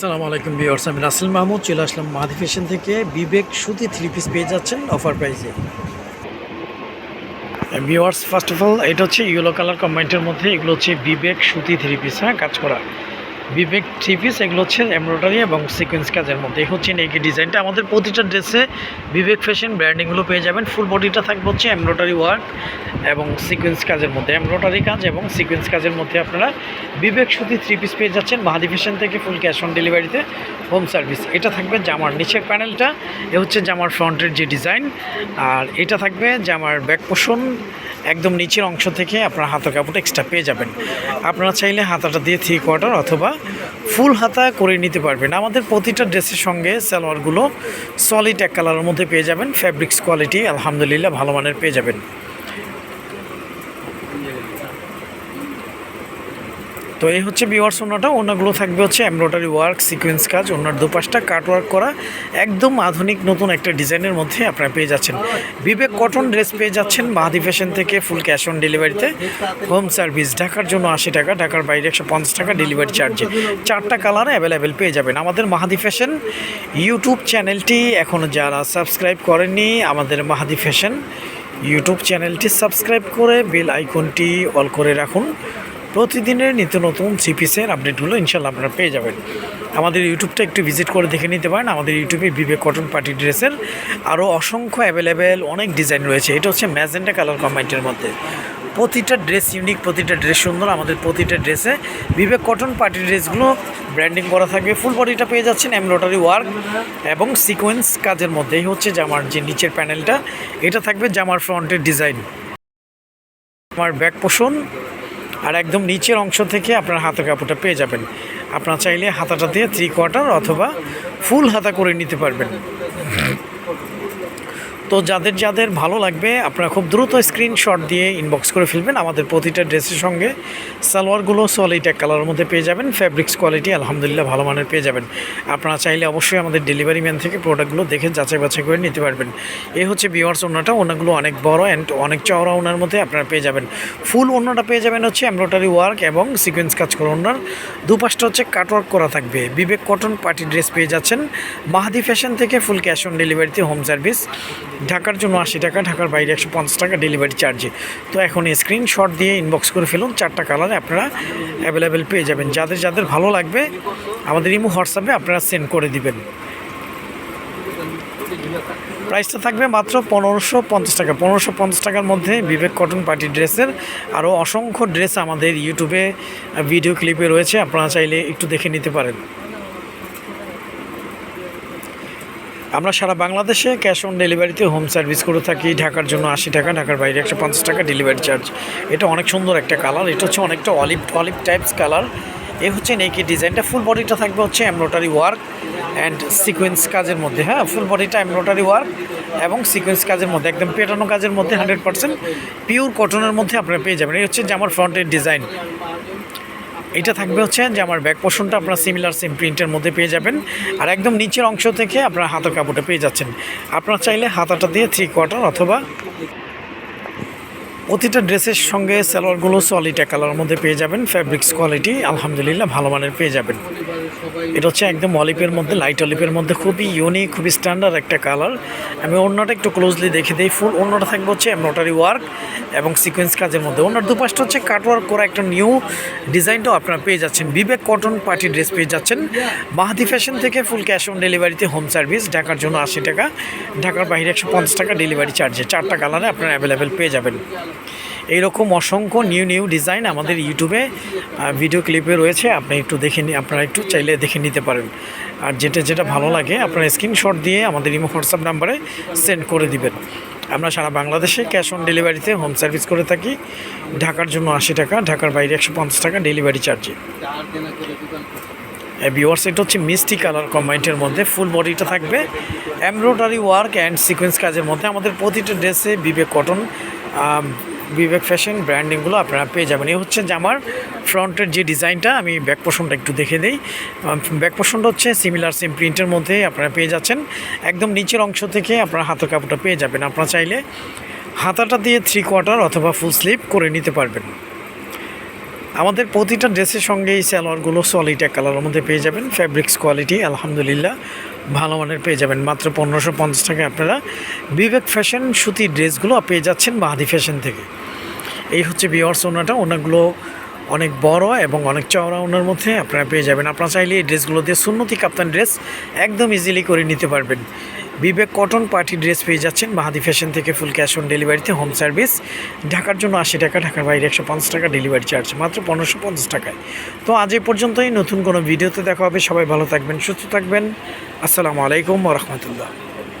আসসালামু আলাইকুম বিয়ার্স আমি রাসেল মাহমুদ, চলে আসলাম মাহাদি ফ্যাশন থেকে। বিবেক সুতি থ্রি পিস পেয়ে যাচ্ছেন অফার প্রাইসে বিওয়ার্স ফার্স্ট অফ অল এটা হচ্ছে ইয়েলো কালার কম্বাইন্টের মধ্যে, এগুলো হচ্ছে বিবেক সুতি থ্রি পিস হ্যাঁ কাজ করা। বিবেক থ্রি পিস এগুলো হচ্ছে এমব্রয়ডারি এবং সিকোয়েন্স কাজের মধ্যে। হচ্ছে নেকি ডিজাইনটা। আমাদের প্রতিটা ড্রেসে বিবেক ফ্যাশন ব্র্যান্ডিংগুলো পেয়ে যাবেন। ফুল বডিটা থাকবে হচ্ছে এমব্রয়ডারি ওয়ার্ক এবং সিকোয়েন্স কাজের মধ্যে। এমব্রয়ডারি কাজ এবং সিকোয়েন্স কাজের মধ্যে আপনারা বিবেক সুতি থ্রি পিস পেয়ে যাচ্ছেন মাহাদি ফ্যাশন থেকে ফুল ক্যাশ অন ডেলিভারিতে হোম সার্ভিস এটা থাকবে জামার নিচের প্যানেলটা এ হচ্ছে জামার ফ্রন্টের যে ডিজাইন আর এটা থাকবে জামার ব্যাক পোষণ একদম নিচের অংশ থেকে আপনার হাতের কাপড় এক্সট্রা পেয়ে যাবেন। আপনারা চাইলে হাতাটা দিয়ে থ্রি কোয়ার্টার অথবা ফুল হাতা করে নিতে পারবেন। আমাদের প্রতিটা ড্রেসের সঙ্গে সালোয়ারগুলো সলিড এক কালারের মধ্যে পেয়ে যাবেন। ফ্যাব্রিক্স কোয়ালিটি আলহামদুলিল্লাহ, ভালো মানের পেয়ে যাবেন। তো এই হচ্ছে বিওয়ার্স ওনাটা ওনাগুলো থাকবে হচ্ছে এমব্রয়ডারি ওয়ার্ক, সিকোয়েন্স কাজ, ওনার দুপাশটা কাট ওয়ার্ক করা, একদম আধুনিক নতুন একটা ডিজাইনের মধ্যে আপনারা পেয়ে যাচ্ছেন। বিবেক কটন ড্রেস পেয়ে যাচ্ছেন মাহাদি ফ্যাশন থেকে, ফুল ক্যাশ অন ডেলিভারিতে। হোম সার্ভিস, ঢাকার জন্য আশি টাকা, ঢাকার বাইরে একশো পঞ্চাশ টাকা ডেলিভারি চার্জে। চারটা কালার অ্যাভেলেবেল পেয়ে যাবেন। আমাদের মাহাদি ফ্যাশন ইউটিউব চ্যানেলটি এখনও যারা সাবস্ক্রাইব করেননি, আমাদের মাহাদি ফ্যাশন ইউটিউব চ্যানেলটি সাবস্ক্রাইব করে বেল আইকনটি অল করে রাখুন। প্রতিদিনের নিত্য নতুন সিপিসের আপডেটগুলো ইনশাল্লাহ আপনারা পেয়ে যাবেন। আমাদের ইউটিউবটা একটু ভিজিট করে দেখে নিতে পারেন। আমাদের ইউটিউবে বিবেক কটন পার্টি ড্রেসের আরও অসংখ্য অ্যাভেলেবেল অনেক ডিজাইন রয়েছে। এটা হচ্ছে ম্যাজেন্টা কালার কম্বাইন্টের মধ্যে। প্রতিটা ড্রেস ইউনিক, প্রতিটা ড্রেস সুন্দর। আমাদের প্রতিটা ড্রেসে বিবেক কটন পার্টি ড্রেসগুলো ব্র্যান্ডিং করা থাকবে। ফুল বডিটা পেয়ে যাচ্ছেন এমব্রয়ডারি ওয়ার্ক এবং সিকোয়েন্স কাজের মধ্যে। এই হচ্ছে জামার যে নিচের প্যানেলটা। এটা থাকবে জামার ফ্রন্টের ডিজাইন। আমার ব্যাক পোষণ আর একদম নিচের অংশ থেকে আপনার হাতের কাপড়টা পেয়ে যাবেন। আপনার চাইলে হাতাটা দিয়ে থ্রি কোয়ার্টার অথবা ফুল হাতা করে নিতে পারবেন। তো যাদের যাদের ভালো লাগবে, আপনারা খুব দ্রুত স্ক্রিনশট দিয়ে ইনবক্স করে ফেলবেন আমাদের প্রতিটা ড্রেসের সঙ্গে। সালোয়ারগুলো সলিড এক কালারের মধ্যে পেয়ে যাবেন ফ্যাব্রিক্স কোয়ালিটি আলহামদুলিল্লাহ ভালো মানের পেয়ে যাবেন। আপনারা চাইলে অবশ্যই আমাদের ডেলিভারি ম্যান থেকে প্রোডাক্টগুলো দেখে যাচাই বাছাই করে নিতে পারবেন। এই হচ্ছে বিওয়ার্স ওনাটা, ওনাগুলো অনেক বড় অ্যান্ড অনেক চওড়া ওনার মধ্যে আপনারা পেয়ে যাবেন। ফুল ওনাটা পেয়ে যাবেন হচ্ছে এমব্রয়ডারি ওয়ার্ক এবং সিকোয়েন্স কাজ করা ওনার। দুপাশটা হচ্ছে কাটওয়ার্ক করা থাকবে। বিবেক কটন পার্টি ড্রেস পেয়ে যাচ্ছেন। মাহাদি ফ্যাশন থেকে ফুল ক্যাশ অন ডেলিভারিতে হোম সার্ভিস ঢাকার জন্য আশি টাকা, ঢাকার বাইরে একশো পঞ্চাশ টাকা ডেলিভারি চার্জে তো এখন স্ক্রিনশট দিয়ে ইনবক্স করে ফেলুন, চারটা কালারে আপনারা অ্যাভেলেবেল পেয়ে যাবেন। যাদের যাদের ভালো লাগবে, আমাদের ইমো হোয়াটসঅ্যাপে আপনারা সেন্ড করে দিবেন। প্রাইসটা থাকবে মাত্র পনেরোশো পঞ্চাশ টাকা। পনেরোশো পঞ্চাশ টাকার মধ্যে বিবেক কটন পার্টি ড্রেসের আরও অসংখ্য ড্রেস আমাদের ইউটিউবে ভিডিও ক্লিপে রয়েছে। আপনারা চাইলে একটু দেখে নিতে পারেন। আমরা সারা বাংলাদেশে ক্যাশ অন ডেলিভারিতে হোম সার্ভিস করে থাকি। ঢাকার জন্য আশি টাকা, ঢাকার বাইরে একশো পঞ্চাশ টাকা ডেলিভারি চার্জ। এটা অনেক সুন্দর একটা কালার। এটা হচ্ছে অনেকটা অলিভ অলিভ টাইপস কালার। এ হচ্ছে নেকি ডিজাইনটা। ফুল বডিটা থাকবে হচ্ছে এমব্রয়ডারি ওয়ার্ক অ্যান্ড সিকোয়েন্স কাজের মধ্যে। হ্যাঁ ফুল বডিটা এমব্রয়ডারি ওয়ার্ক এবং সিকোয়েন্স কাজের মধ্যে। একদম পেটানো কাজের মধ্যে হান্ড্রেড পার্সেন্ট পিওর কটনের মধ্যে আপনারা পেয়ে যাবেন। এই হচ্ছে যে আমার ফ্রন্টের ডিজাইন এটা থাকবে হচ্ছে যে আমার ব্যাক পোর্শনটা আপনারা সিমিলার সেম প্রিন্টের মধ্যে পেয়ে যাবেন। আর একদম নিচের অংশ থেকে আপনারা হাতের কাপড়টা পেয়ে যাচ্ছেন। আপনারা চাইলে হাতাটা দিয়ে থ্রি কোয়ার্টার অথবা প্রতিটা ড্রেসের সঙ্গে সালোয়ারগুলো সলিটা কালার মধ্যে পেয়ে যাবেন। ফ্যাব্রিক্স কোয়ালিটি আলহামদুলিল্লাহ, ভালো মানের পেয়ে যাবেন। এটা হচ্ছে একদম অলিপের মধ্যে লাইট অলিপের মধ্যে, খুবই ইউনিক খুবই স্ট্যান্ডার্ড একটা কালার আমি অন্যটা একটু ক্লোজলি দেখে দিই ফুল অন্যটা থাকবে হচ্ছে এমব্রয়ডারি ওয়ার্ক এবং সিকোয়েন্স কাজের মধ্যে। অন্যার দুপাশটা হচ্ছে কাটওয়ার্ক করা একটা নিউ ডিজাইনটাও আপনারা পেয়ে যাচ্ছেন। বিবেক কটন পার্টি ড্রেস পেয়ে যাচ্ছেন। মাহাদি ফ্যাশন থেকে ফুল ক্যাশ অন ডেলিভারিতে হোম সার্ভিস ঢাকার জন্য আশি টাকা, ঢাকার বাইরে একশো পঞ্চাশ টাকা ডেলিভারি চার্জে চারটা কালারে আপনারা অ্যাভেলেবেল পেয়ে যাবেন। এইরকম অসংখ্য নিউ নিউ ডিজাইন আমাদের ইউটিউবে ভিডিও ক্লিপে রয়েছে। আপনি একটু দেখে আপনারা একটু চাইলে দেখে নিতে পারেন। আর যেটা যেটা ভালো লাগে, আপনারা স্ক্রিনশট দিয়ে আমাদের ইমো, হোয়াটসঅ্যাপ নাম্বারে সেন্ড করে দিবেন। আমরা সারা বাংলাদেশে ক্যাশ অন ডেলিভারিতে হোম সার্ভিস করে থাকি। ঢাকার জন্য আশি টাকা, ঢাকার বাইরে একশো পঞ্চাশ টাকা ডেলিভারি চার্জে বিওয়ার্স এটা হচ্ছে মিষ্টি কালার কম্বাইন্টের মধ্যে ফুল বডিটা থাকবে। এমব্রয়ডারি ওয়ার্ক অ্যান্ড সিকোয়েন্স কাজের মধ্যে আমাদের প্রতিটা ড্রেসে বিবেক কটন বিবেক ফ্যাশন ব্র্যান্ডিংগুলো আপনারা পেয়ে যাবেন। এই হচ্ছে যে আমার ফ্রন্টের যে ডিজাইনটা, আমি ব্যাক পোষণটা একটু দেখে দিই। ব্যাক পোষণটা হচ্ছে সিমিলার সেম প্রিন্টের মধ্যে আপনারা পেয়ে যাচ্ছেন। একদম নিচের অংশ থেকে আপনারা হাতের কাপড়টা পেয়ে যাবেন। আপনারা চাইলে হাতাটা দিয়ে থ্রি কোয়ার্টার অথবা ফুল স্লিপ করে নিতে পারবেন। আমাদের প্রতিটা ড্রেসের সঙ্গে এই সালোয়ারগুলো সলিড এক কালারের মধ্যে পেয়ে যাবেন। ফ্যাব্রিক্স কোয়ালিটি আলহামদুলিল্লাহ। ভালো মানের পেয়ে যাবেন। মাত্র পনেরোশো পঞ্চাশ টাকায় আপনারা বিবেক ফ্যাশন সুতির ড্রেসগুলো পেয়ে যাচ্ছেন বাহাদি ফ্যাশন থেকে। এই হচ্ছে বিওয়ার্স ওনাটা। ওনাগুলো অনেক বড় এবং অনেক চওড়া ওনার মধ্যে আপনারা পেয়ে যাবেন। আপনারা চাইলে এই ড্রেসগুলো দিয়ে সুন্নতি কাপ্তান ড্রেস একদম ইজিলি করে নিতে পারবেন। বিবেক কটন পার্টি ড্রেস পেয়ে যাচ্ছেন মাহাদি ফ্যাশন থেকে ফুল ক্যাশ অন ডেলিভারিতে হোম সার্ভিস। ঢাকার জন্য আশি টাকা, ঢাকার বাইরে একশো পঞ্চাশ টাকা ডেলিভারি চার্জ, মাত্র পনেরোশো পঞ্চাশ টাকায়। তো আজ এই পর্যন্তই, নতুন কোনো ভিডিওতে দেখা হবে। সবাই ভালো থাকবেন, সুস্থ থাকবেন। আসসালামু আলাইকুম রহমতুল্লাহ।